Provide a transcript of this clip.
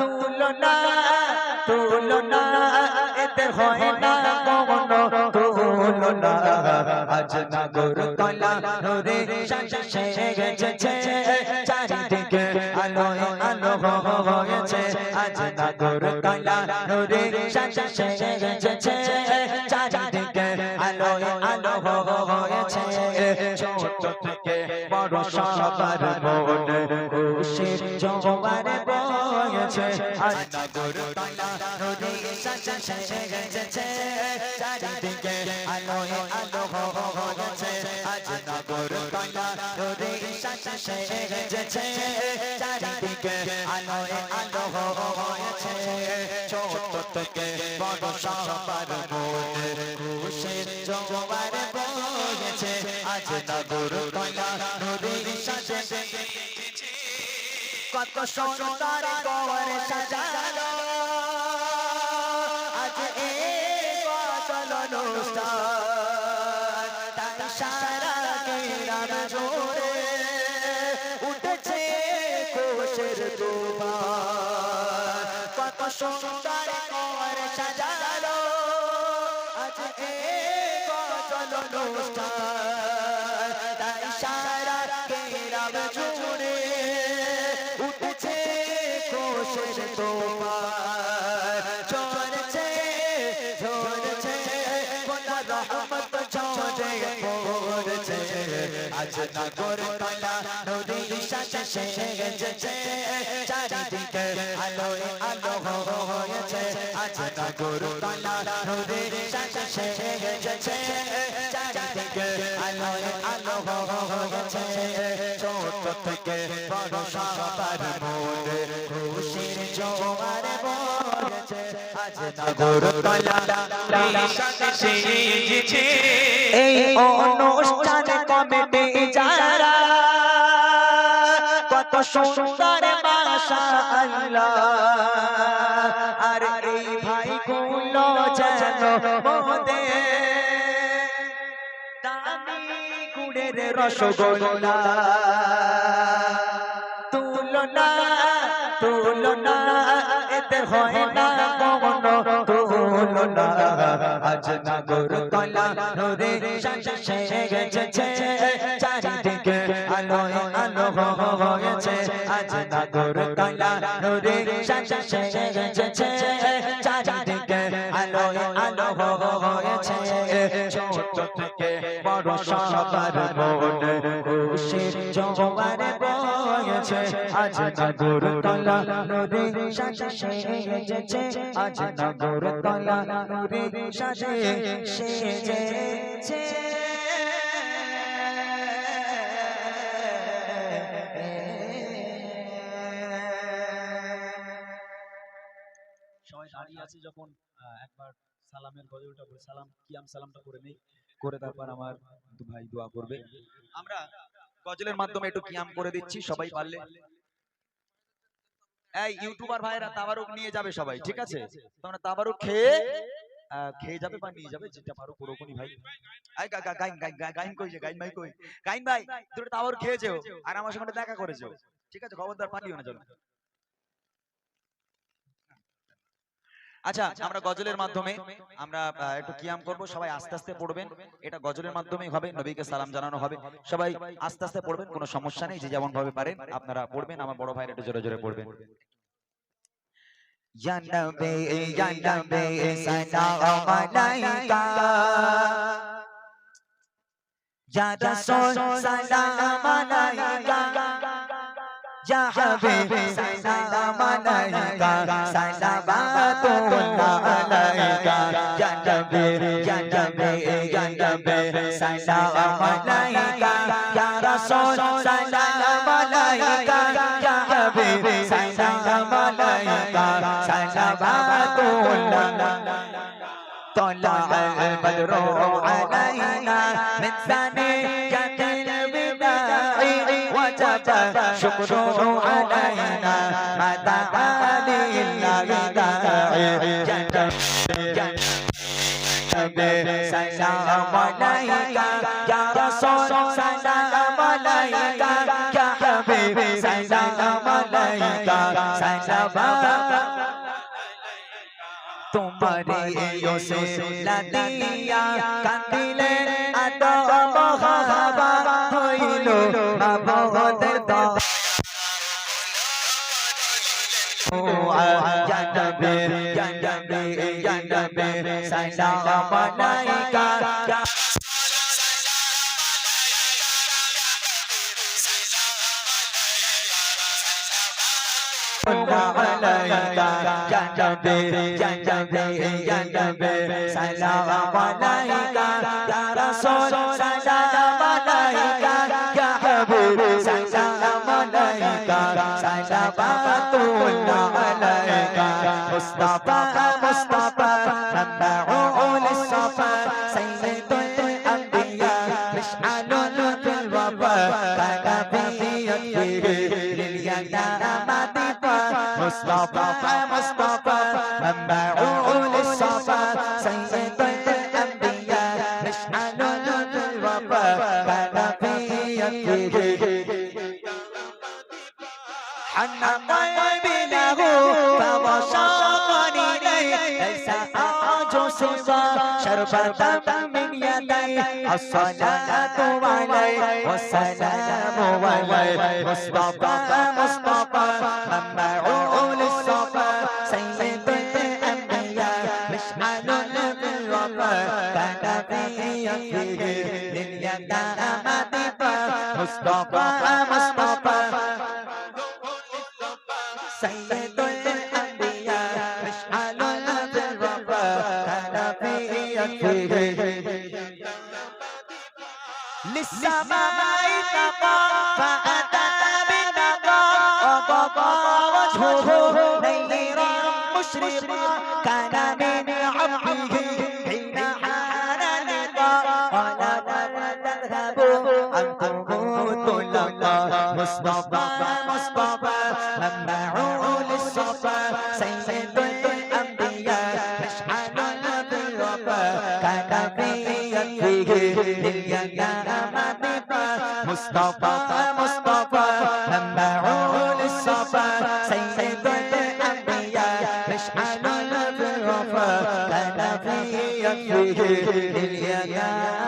তুলনা তুলনা, এতে হয় না কোনো তুলনা, আজ নাগর কলা রে গেছে। চারিদিকে আলো আলো হয়েছে। আজ নাগর কলা রে গেছে। চারিদিকে আলো আলো হয়েছে। ছোট থেকে বড় সবার মনে খুশির জোয়ার বয়েছে আজ নাগর কলা রে শেষে গেছে। চারিদিকে আলো আলো হয়েছে আজ নগর কলা রে শেষে গেছে। চারিদিকে আলো আলো হয়েছে ছোট থেকে বড় সবার মনে খুশির জোয়ার বয়েছে আজ নগর কলা রে শেষে কত সুন্দর গৌর সাজালো। আজ এই বদল অনুষ্ঠান। তাই সারা গ্রাম জোরে উঠেছে কোষের দুবার কত সুন্দর গৌর সাজালো। কোষের তোমার চলছে ঝরছে কোনা রহমত ঝরে পড়ছে। আজ নগর কলা নদী শেষে গেছে চারিদিকে আলো আলো হয়েছে। আজ নগর কলা নদী শেষে গেছে চারিদিকে আলো আলো হয়েছে। ছোট থেকে বড় সবার খুশির জোয়ার বয়েছে আজ নগর কলা এই অনুষ্ঠান কমিটি যারা কত সুন্দর বাসা আল্লাহ আর এই ভাই গুলো যেন মোদে দামি গুড়ের রসগোল্লা। তুলনা তুলনা এতে হয় না কোনো তুলনা আজ নাগর কলা রে গেছে চারিদিকে আলো আলো হয়েছে। আজ নাগর কলা রে গেছে চারিদিকে আলো আলো হয়েছে। ছোট থেকে বড় সবার মনে খুশির জোয়ার আজ নগর কলা নদী আজ নগর কলা নদী সবাই আছে যখন একবার সালামের সালামটা করে নেই তারপর আমার আমরা গজলের মাধ্যমে একটু কিয়াম করে দিচ্ছি, সবাই পারলে। এই ইউটিউবার ভাইরা তাবারুক নিয়ে যাবে সবাই, ঠিক আছে? তোমরা তাবারুক খেয়ে খেয়ে যাবে বা নিয়ে যাবে, যেটা পারো পুরোপুরি ভাই। আই গাইন- গাইন কই গাইন ভাই কই? গাইন ভাই, তুমি তাবারুক খেয়েছো, আর আমার সঙ্গে দেখা করেছ। ঠিক আছে, খবরদার পানিও না চলো। আচ্ছা আমরা গজলের মাধ্যমে আমরা একটু কিয়াম করব সবাই আস্তে আস্তে পড়বেন। এটা গজলের মাধ্যমেই হবে নবীকে সালাম জানানো হবে। সবাই আস্তে আস্তে পড়বেন কোনো সমস্যা নেই যে যেমন ভাবে পারেন আপনারা পড়বেন আমার বড় ভাইরা একটু জোরে জোরে পড়বেন। Ya Nabi, Ya Nabi, salam alaika. Ya Rasul, salam alaika. Ya Habib, salam alaika. Salavatullah alaika. Ya Nabi, Ya Nabi, Ya Nabi, salam alaika. সালাম আলাইকা ইয়া রাসূল সালাম আলাইকা ইয়া হাবিব সালাম আলাইকা সালাম তোমারে ইয়ো সে লাদিয়া কান্দিলে আদম জানবে সালাম আলাইকা জানবে জানবে জানবে সালাম আলাইকা ইয়া রাসূল تتبعون الصفا سيد الأنبياء مشعل الوفا كنبي فيه لليداء مدفا مصطفى مصطفى منبع للصفا سيد الأنبياء مشعل الوفا كنبي فيه حنا قلبي له فوشقني ليس সুবা সর্বদা মিনিয়াদাই আসসালাতু আলাই ওয়াসসালামু আলাই মুস্তাফা মুস্তাফা মামউল সাফা, সাইয়্যিদুল আমবিয়া মিশমানুল রাবা তানাবিয়া ফিহি মিনিয়াদা মাদিবা মুস্তাফা মুস্তাফা للسماء تقى فأتى بالنقى وقضى وجهه نيرا مشرقا كان من عبده حين حان اللقاء قال لا تذهبوا أنتم طلقا مصطفى مصطفى منبع للصفا سيد مصطفى مصطفى منبع للصفا سيد الأنبياء مشعل بالوفا كان في يده لليتامى